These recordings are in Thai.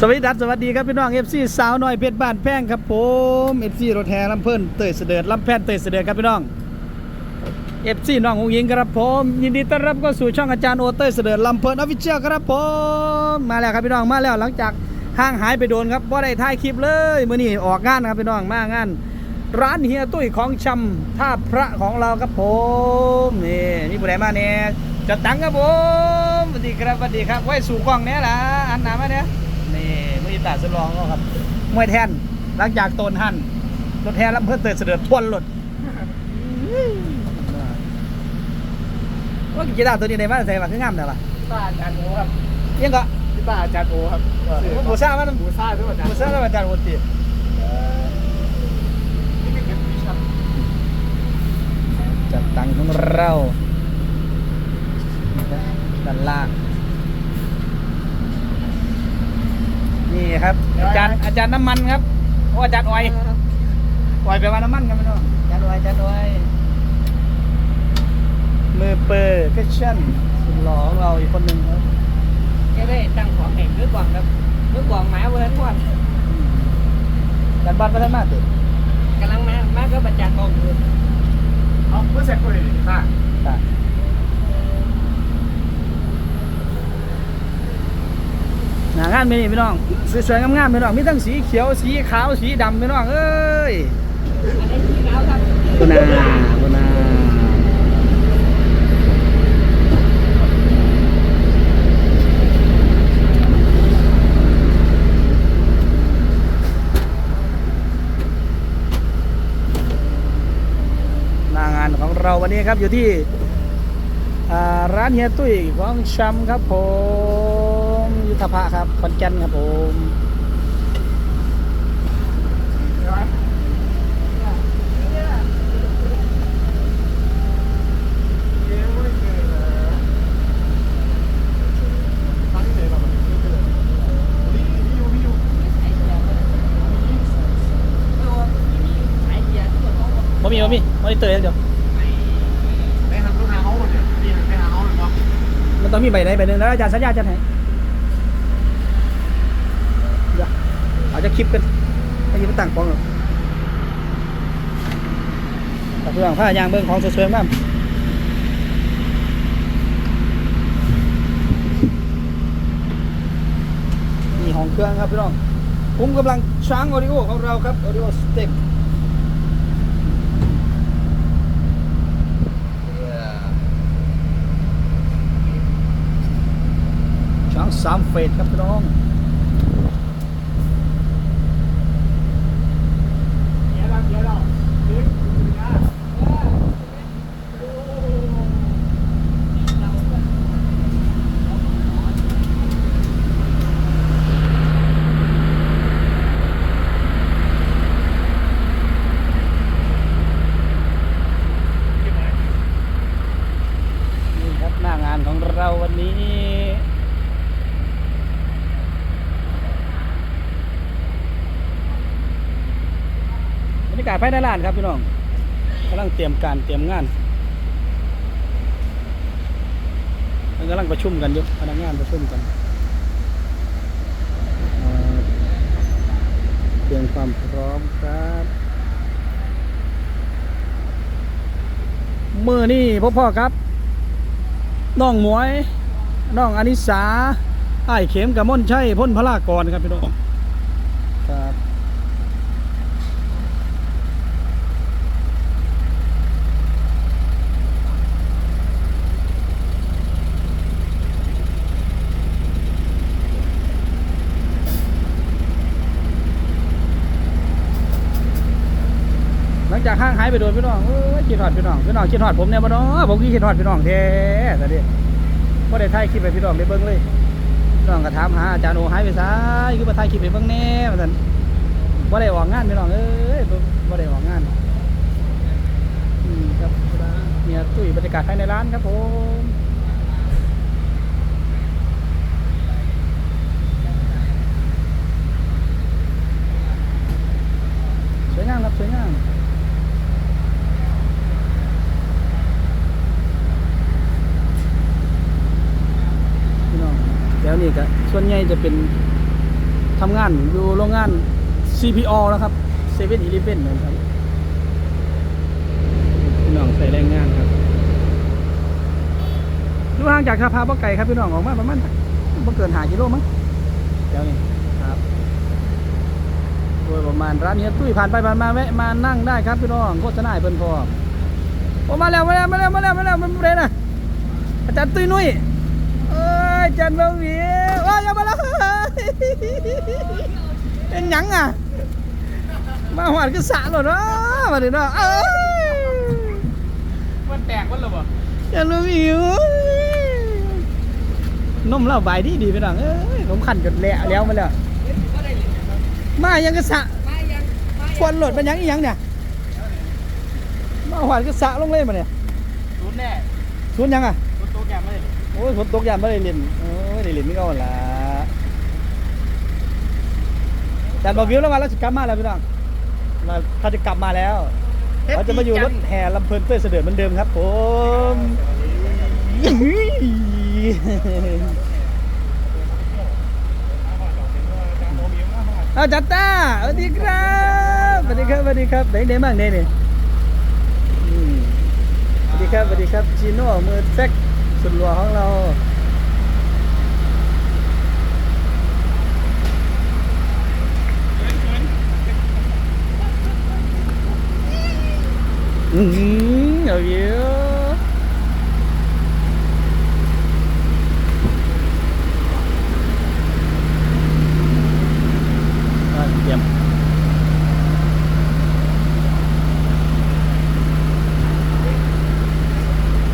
สวัสดีดัสสวัสดีครับพี่น้องเอฟซีสาวน้อยเพชรบ้านแพงครับผมเอฟซีรถแห่ลำเพิ่นเตยเสด็จลำแพนเตยเสด็จครับพี่น้องเอฟซีน้องหงยิงครับผมยินดีต้อนรับเข้าสู่ช่องอาจารย์โอเตยเสด็จลำเพิ่นออฟฟิเชียลครับผมมาแล้วครับพี่น้องมาแล้วหลังจากห่างหายไปโดนครับว่าได้ถ่ายคลิปเลยมื้อนี้ออกงานครับพี่น้องมางาน ร้านเฮียตุ้ยของชำท่าพระของเราครับผมนี่นี่ผู้ใดมาเนี่ยจะตังครับผมสวัสดีครับสวัสดีครับไว้สู่กล้องเนี้ยล่ะอันหนามาเนี่ยนี่มือ ตาสำรองก็ครับมวยแทนหลังจากโตนหันรถแทนลำเพิ่นเติร์เสด็จทวนรถว่ากีตาร์ตัวนี้ในบ้านใส่มาคืองามแต่ละตาอาจารย์โอครับยังก็กีตาร์อาจารย์โอครับบูซ่ามันบูซ่าด้วยอาจารย์บูซ่าแล้วอาจารย์โอตีนี่เป็นเก็บวิชาจัดตังของเราด้านล่าง นี่ครับ อาจารย์อาจารย์น้ำมันครับโอ้อาจารย์ออยออยแปลว่าน้ำมันครับพี่น้องอาจารย์ออยอาจารย์ออยมือเปิดแฟชั่นสุดหล่อของเราอีกคนหนึ่งครับจะได้ตั้งของแห่งมือกวางครับมือกวางหมาเวิร์นก่อนอาจารย์บ้านพัฒนาติกำลังมามาก็บรรจักองอยู่เอาเพื่อแซกคนเลยกีตาร์ ตา หนางานมีนี่พี่น้องสวยๆงามๆพี่น้องมีทั้งสีเขียวสีขาวสีดำพี่น้องเอ้ยอันนาวครับบุนาบนาหน้างานของเราวันนี้ครับอยู่ที่ร้านเฮียตุ้ยของชำครับผม ทธภะครับขอนแก่นครับผมใช่ไหมเลี้ยงไม่เคยเลยทั้งที่ไหนเราแบบไม่เคยเลยนี่นี่อยู่นี่อยู่ไอเดียไม่โอ้ไอเดียที่ผมบอกบ่มีบ่มีมอนิเตอร์อย่างเดียวไปทำต้องหาเขาหมดเนี่ยนี่ไปหาเขาเลยเนาะมันต้องมีใบไหนใบหนึ่งแล้วอาจารย์สัญญาจะไหนเดี๋ยวเอาจะ คลิปกันให้ยินตั้งกล้องหรอกต่เพื่อนผ้ายางเบิ้งของสวยๆมากมีห้องเครื่องครับพี่น้อง ผมกำลังช้างออดิโอของเราครับออดิโอสเต็ปช้างสามเฟสครับพี่น้อง เดี๋ยวเราเดี๋ยวเราเลี้ยงอยู่นะ นี่ครับหน้างานของเราวันนี้ บรรยากาศ ภายในร้านครับพี่น้องกำลังเตรียมการเตรียมงานกำลังประชุมกันอยู่พนักงานประชุมกันเตรียมความพร้อมครับมือนี่พ่อพ่อครับน้องหมวยน้องอนิสาไอ้เข็มกับม่อนชัยพ่นพลากรครับพี่น้องครับหลัง จากห้างหายไปโดนพี่น้องเอ้ยคิดฮอดพี่น้องพี่น้องคิดฮอดผมเนี่ยบ่เนาะผมคิดฮอดพี่น้องแท้แต่เดิพอได้ถ่ายคลิปไปพี่น้องได้เบิ่งเลยพี่น้องก็ถามหาอาจารย์โอหายไปซ้ายคือมาถ่ายคลิปไปเบิ่งแน่มาซั่นบ่ได้ออกงานพี่น้องเอ้ยบ่บ่ได้ออกงานอืมครับเนี่ยตุ้ยบรรยากาศภายในร้านครับผมสวยงามครับสวยงาม พี่น้องแล้วนี่ก็ ส่วนใหญ่จะเป็นทำงานอยู่โรงงาน CPO นะครับเซเว่นอีเลฟเว่นเหมือนกันพี่น้องใส่แรงงานครับดูห่างจากสาพาบ่ไก่ครับพี่น้องออกมาประมาณบ่เกินหากิโลมั้งเดี๋ยวนี้ครับโดยประมาณร้านเฮียตุ้ยผ่านไปผ่านมาแวะมานั่งได้ครับพี่น้องโฆษณาให้เพิ่นพอโอ้มาแล้วมาแล้วมาแล้วมาแล้วมาแล้วมันเรนะอาจารย์ตุ้ยนุ้ยเอ้ยอาจารย์เบลวี ยอย่ามาแล้วเฮ้ยเป็นยังอะ มาหวานก็สะหลดเนาะมาดิเนาะเอ้ยมันแตกมันหรอบ่อย่าลืมหิวนมเหล้าใบดีดีไปหน่อยเอ้ยผมขันจนแล้วแล้วมาแล้วก็ได้เลยมายังก็สะควนหลดมันยังอีหยังเนี่ยมาหวานก็สะลงเลยมาเนี่ยศูนย์แน่สวนย์ยังอะศูนย์โต๊ะแกไม่ได้ โอ้ยฝนตกยามไม่ได้เล่นโอ้ยได้เล่นไม่ก็ละจานบอวิวแล้วมาแล้วจะกลับมาแล้วพี่น้องมาเขาจะกลับมาแล้วเขาจะมาอยู่รถแห่ลำเพลินเต้ยเสด็จเหมือนเดิมครับ ผมอาจัดตาสวัสดีครับสวัสดีครับสวัสดีครับไหนไหนบ้างไหนเนี่ยอืมสวัสดีครับสวัสดีครับจีโน่มือแซก สุดหล่อของเรา อืมเอาเยอะอะเยี่ยม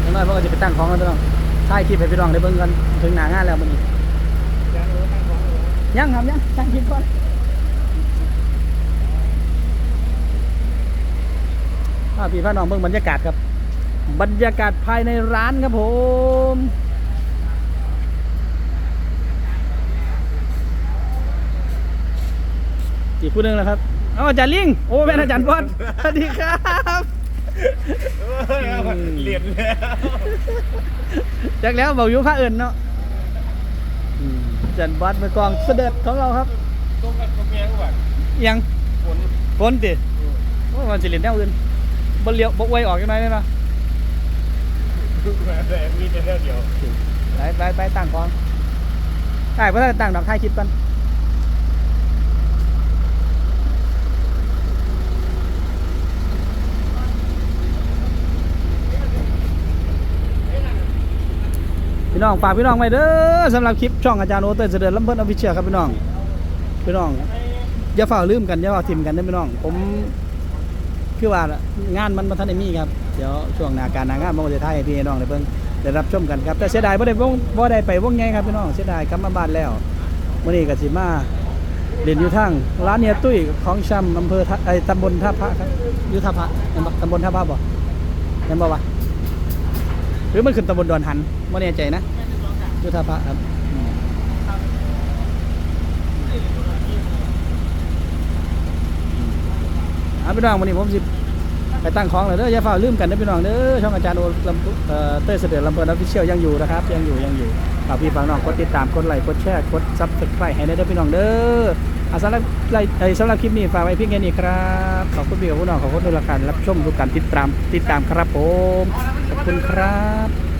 ยังไงพวกเราจะไปตั้งของกันพี่น้อง ถ่ายคลิปให้พี่น้องได้เบิ่งกันถึงหนางานแล้วมันนี้ยังครับยังตั้งคลิปก่อนพาพี่พาน้องเบิ่งบรรยากาศครับ บรรยากาศภายในร้านครับผมอีกผู้หนึ่งแล้วครับ เอาอาจารย์ลิง โอ้เป็นอาจารย์บอลสวัสดีครับ เหรียญแล้วจากแล้วเบาอยู่พระเอิญเนาะอืมอาจารย์บอลมือกลองเสด็จของเราครับตรงกับกาแฟก่อนยังฝนฝนติโอ้มันสิเล่นแนวอื่นบ่เลี้ยวบ่ไวออกยังไงเลยเนาะแต่มีแต่เรื่องเดียวไปไปไปตั้งกองใช่เพราะถ้าตั้งดอกท้ายคลิปกัน พี่น้องฝากพี่น้องไว้เด้อสำหรับคลิปช่องอาจารย์โอเตอร์เสด็จลำเพิ่นออฟฟิเชียครับพี่น้องพี่น้องอย่าฝ่าลืมกันอย่าฝ่าทิมกันนะพี่น้อง ผมคือว่างานมันมาทันได้มีครับเดี๋ยวช่วงหน้าการหน้างานมันก็จะถ่ายพี่น้องได้เบิ่งได้รับชมกันครับแต่เสียดายบ่ได้วงบ่ได้ไปวงใหญ่ครับพี่น้องเสียดายกลับมาบ้านแล้วมื้อนี้ก็สิมาเรียนอยู่ทางร้านเฮียตุ้ยของชำอำเภอท่าไอ้ตำบลท่าพระครับอยู่ท่าพระแม่นตำบลท่าพระบ่แม่นบ่วะ หรือมันขึ้นตำบลดอนหันบ่แน่ใจนะอยู่ท่าพระครับอืมอ่าพี่น้องวันนี้ผมสิไปตั้งของเลยเด้ออย่าฝ่าลืมกันนะพี่น้องเด้อช่องอาจารย์โอลำเอ่อเต้ยเสด็จลำเพลินออฟฟิเชียลยังอยู่นะครับ ยังอยู่ยังอยู่ฝากพี่ฝากน้องกดติดตามกดไลค์กดแชร์กดซับสไครต์ให้ได้เด้อพี่น้องเด้ออาสำหรับไลค์เอ้ยสำหรับคลิปนี้ฝากไว้เพียงแค่นี้ครับขอบคุณพี่กับพี่น้องขอบคุณทุกการรับชมทุกการติดตามติดตามครับผม คุณครับ